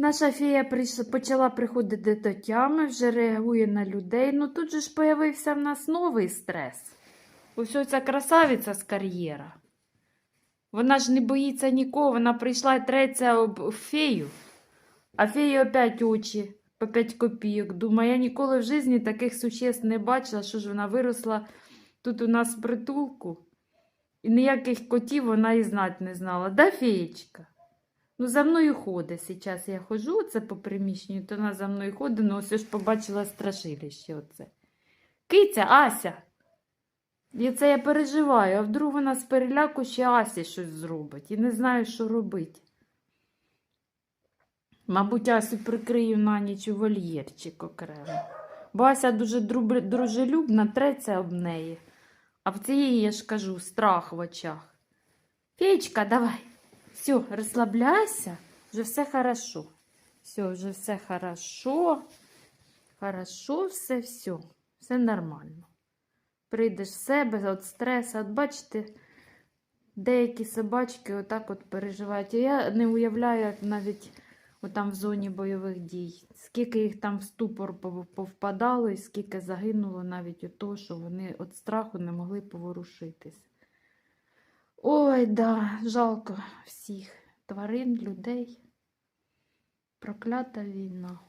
Наша прийш- почала приходити до тями, вже реагує на людей. Ну тут же ж появився в нас новий стрес. Ось ця красавиця з кар'єра. Вона ж не боїться нікого, вона прийшла і треться об фею. А феї опять очі по 5 копійок. Думаю, я ніколи в житті таких существ не бачила, що ж вона виросла тут у нас в притулку. І ніяких котів вона і знати не знала. Да, феєчка? Ну, за мною ходить. Зараз я ходжу це по приміщенню, то вона за мною ходить, ну ось ж побачила страшилище оце. Киця, Ася. І це я переживаю, а вдруг вона з переляку ще Асі щось зробить і не знаю, що робити. Мабуть, Асю прикрию на ніч у вольєрчик окремо. Бо Ася дуже дружелюбна, треться об неї. А в цієї, я ж кажу, страх в очах. Феечка, давай. Все, розслабляйся, вже все хорошо. Все, вже все хорошо. Хорошо, все, все. Все нормально. Прийдеш в себе від стресу. От бачите, деякі собачки отак от переживають. Я не уявляю, як навіть отам в зоні бойових дій. Скільки їх там в ступор повпадало, і скільки загинуло навіть від того, що вони від страху не могли поворушитись. Ой, да, жалко всіх тварин, людей. Проклята війна.